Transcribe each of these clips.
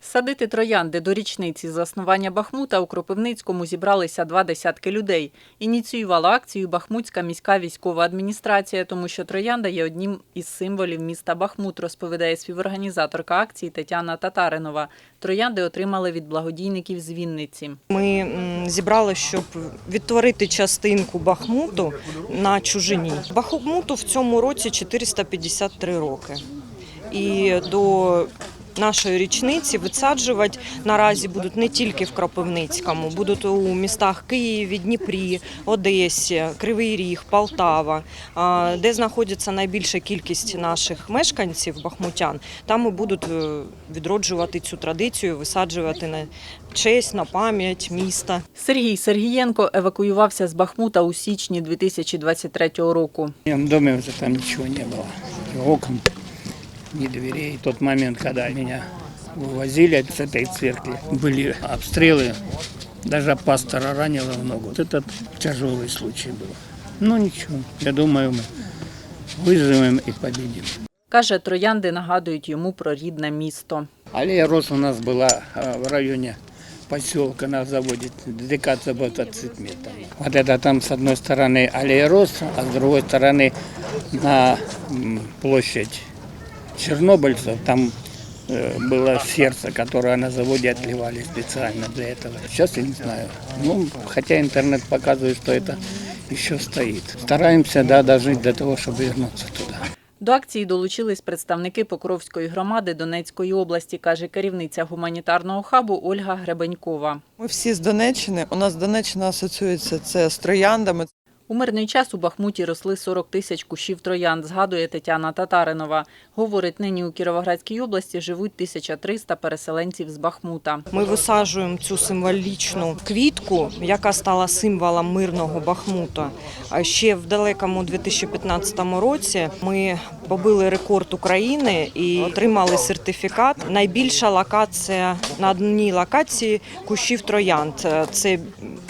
Садити троянди до річниці заснування Бахмута у Кропивницькому зібралися два десятки людей. Ініціювала акцію Бахмутська міська військова адміністрація, тому що троянда є одним із символів міста Бахмут, розповідає співорганізаторка акції Тетяна Татаринова. Троянди отримали від благодійників з Вінниці. Ми зібрали, щоб відтворити частинку Бахмуту на чужині. Бахмуту в цьому році 453 роки. І до нашої річниці висаджувати наразі будуть не тільки в Кропивницькому, будуть у містах Києві, Дніпрі, Одесі, Кривий Ріг, Полтава, а, де знаходиться найбільша кількість наших мешканців, бахмутян. Там і будуть е, відроджувати цю традицію, висаджувати на честь, на пам'ять міста. Сергій Сергієнко евакуювався з Бахмута у січні 2023 року. В моем доме уже там ничего не было. Ни окон, ни дверей. В тот момент, когда меня вывозили с этой церкви, были обстрелы. Даже пастора ранило в ногу. Вот этот тяжелый случай был. Ну ничего, я думаю, мы выживем и победим. Каже, троянди нагадують йому про рідне місто. Аллея роз у нас была а, в районе поселка на заводе ДК цветми. Там. Вот это там с одной стороны аллея роз, а с другой стороны на м, площадь чернобыльцев. Там э, было сердце, которое на заводе отливали специально для этого. Сейчас я не знаю. Ну, хотя интернет показывает, что это еще стоит. Стараемся да, дожить до того, чтобы вернуться туда. До акції долучились представники Покровської громади Донецької області, каже керівниця гуманітарного хабу Ольга Гребенькова. Ми всі з Донеччини. У нас Донеччина асоціюється це з трояндами. У мирний час у Бахмуті росли 40 тисяч кущів троянд, згадує Тетяна Татаринова. Говорить, нині у Кіровоградській області живуть 1300 переселенців з Бахмута. Ми висаджуємо цю символічну квітку, яка стала символом мирного Бахмута. Ще в далекому 2015 році ми побили рекорд України і отримали сертифікат. Найбільша локація на одній локації кущів троянд. Це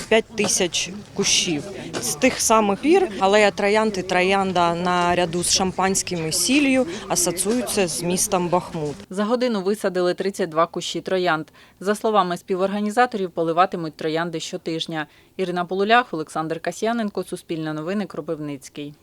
5 тисяч кущів. З тих самих пір алея троянд і троянда наряду з шампанським і сіллю асоціюються з містом Бахмут. За годину висадили 32 кущі троянд. За словами співорганізаторів, поливатимуть троянди щотижня. Ірина Полулях, Олександр Касьяненко, Суспільне новини, Кропивницький.